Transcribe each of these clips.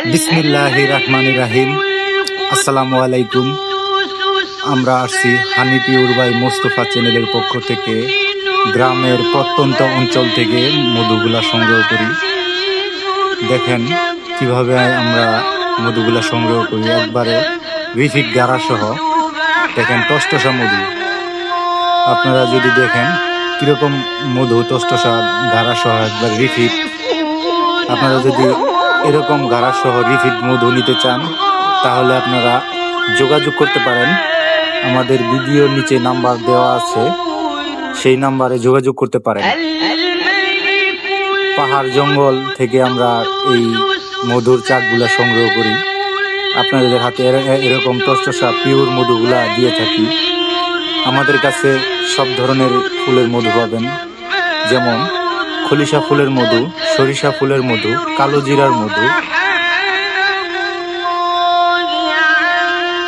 বিসমিল্লাহ রহমান রাহিম আসসালামু আলাইকুম। আমরা আসছি হানিপি উরবাই মোস্তফা চ্যানেলের পক্ষ থেকে। গ্রামের প্রত্যন্ত অঞ্চল থেকে মধুগুলা সংগ্রহ করি। দেখেন কীভাবে আমরা মধুগুলা সংগ্রহ করি। একবারে রিফিট গাড়া সহ। দেখেন টষ্টসা মধু। আপনারা যদি দেখেন কীরকম মধু টষ্টসা গাড়া সহ একবার রিফিট আপনারা যদি এরকম গাড়া সহ রিফিট মধু নিতে চান, তাহলে আপনারা যোগাযোগ করতে পারেন। আমাদের ভিডিওর নিচে নাম্বার দেওয়া আছে, সেই নাম্বারে যোগাযোগ করতে পারেন। পাহাড় জঙ্গল থেকে আমরা এই মধুর চাকগুলা সংগ্রহ করি। আপনাদের হাতে এরকম টষ্টসা পিওর মধুগুলা দিয়ে থাকি। আমাদের কাছে সব ধরনের ফুলের মধু পাবেন, যেমন খলিশা ফুলের মধু, সরিষা ফুলের মধু, কালো জিরার মধু।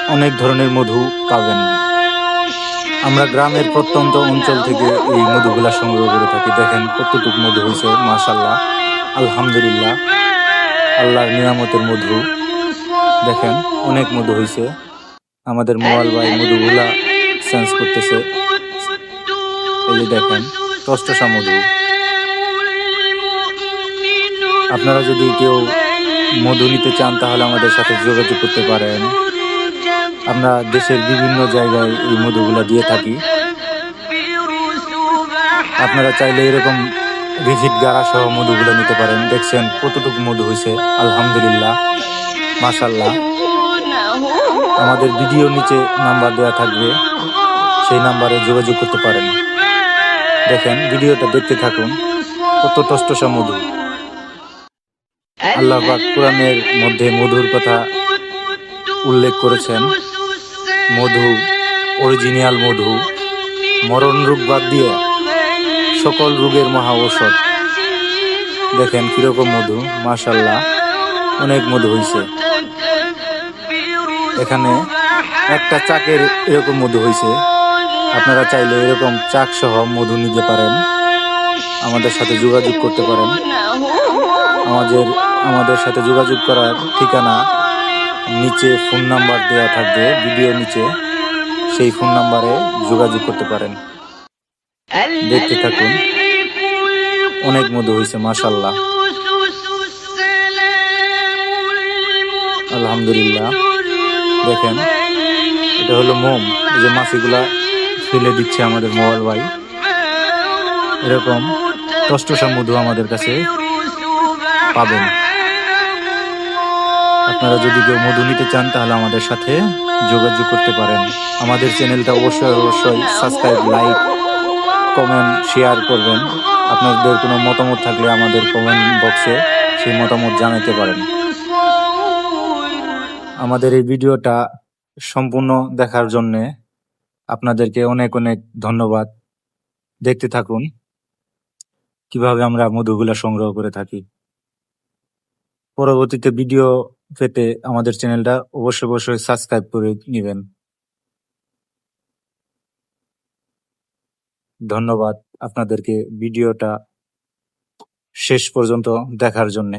অনেক ধরনের মধু পাবেন। আমরা গ্রামের প্রত্যন্ত অঞ্চল থেকে এই মধুগুলা সংগ্রহ করে থাকি। দেখেন কতটুকু মধু হয়েছে মাশাল্লাহ আলহামদুলিল্লাহ। আল্লাহর নিয়ামতের মধু। দেখেন অনেক মধু হয়েছে। আমাদের মোবাইল ভাই মধুগুলা সেন্স করতেছে। এই দেখেন টষ্টসা মধু। আপনারা যদি কেউ মধু নিতে চান, তাহলে আমাদের সাথে যোগাযোগ করতে পারেন। আমরা দেশের বিভিন্ন জায়গায় এই মধুগুলো দিয়ে থাকি। আপনারা চাইলে এরকম রিফিট গাড়া সহ মধুগুলো নিতে পারেন। দেখছেন কতটুকু মধু হয়েছে। আলহামদুলিল্লাহ মাশাল্লাহ আমাদের ভিডিও নিচে নাম্বার দেওয়া থাকবে। সেই নাম্বারে যোগাযোগ করতে পারেন। দেখেন, ভিডিওটা দেখতে থাকুন। কত টষ্টসা মধু। আল্লাহ কোরআনের মধ্যে মধুর কথা উল্লেখ করেছেন। মধু অরিজিনাল মধু, মরণ রোগ বাদ দিয়ে সকল রোগের মহা ঔষধ। দেখেন কীরকম মধু মাশাল্লাহ অনেক মধু হয়েছে এখানে একটা চাকের এরকম মধু হয়েছে আপনারা চাইলে এরকম চাক সহ মধু নিতে পারেন। আমাদের সাথে যোগাযোগ করতে পারেন। আমাদের আমাদের সাথে যোগাযোগ করার ঠিকানা নিচে ফোন নাম্বার দেওয়া থাকবে, ভিডিও নিচে। সেই ফোন নাম্বারে যোগাযোগ করতে পারেন। দেখতে থাকুন। অনেক মধু হয়েছে মাশাল্লাহ আলহামদুলিল্লাহ। দেখেন, এটা হলো মোম। এই যে মাছিগুলা ফেলে দিচ্ছে আমাদের মোবাইল ভাই। এরকম টষ্টসা মধু আমাদের কাছে পাবেন। আপনারা যদি কেউ মধু নিতে চান, তাহলে আমাদের সাথে যোগাযোগ করতে পারেন। আমাদের চ্যানেলটা অবশ্যই অবশ্যই সাবস্ক্রাইব, লাইক, কমেন্ট, শেয়ার করবেন। আপনাদের কোনো মতামত থাকলে আমাদের কমেন্ট বক্সে সেই মতামত জানাতে পারেন। আমাদের এই ভিডিওটা সম্পূর্ণ দেখার জন্যে আপনাদেরকে অনেক অনেক ধন্যবাদ। দেখতে থাকুন, কীভাবে আমরা মধুগুলা সংগ্রহ করে থাকি। পরবর্তীতে ভিডিও পেতে আমাদের চ্যানেলটা অবশ্যই অবশ্যই সাবস্ক্রাইব করে নেবেন। ধন্যবাদ আপনাদেরকে ভিডিওটা শেষ পর্যন্ত দেখার জন্যে।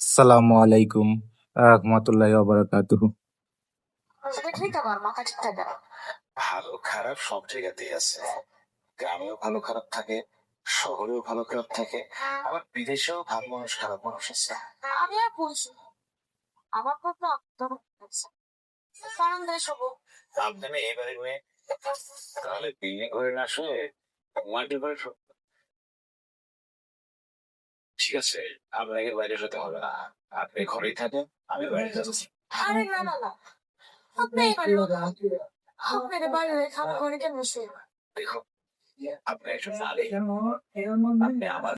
সালামু আলাইকুম রহমতুল্লাহ বারাকাতুহু। ভালো খারাপ সব জায়গাতেই আছে। গ্রামেও ভালো খারাপ থাকে। শহরেও ভালো খারাপ থাকে আবার বিদেশেও ভালো মানুষ খারাপ মানুষ আছে। আমি আর বলছি আমার কথা কারণ দেশ হব। এবারে মেয়ে। তাহলে বিয়ে করে না শুয়ে মাটি করে ঠিক আছে আপনাকে বাইরে যেতে হবে। না আপনি ঘরেই থাকেন আমি বাইরে যাচ্ছি। আরে না না না। আপনি এবার আপনাদের বাইরে খাবার ঘরে কেন শুয়ে? দেখো আপনি একজন নারী আপনি আমার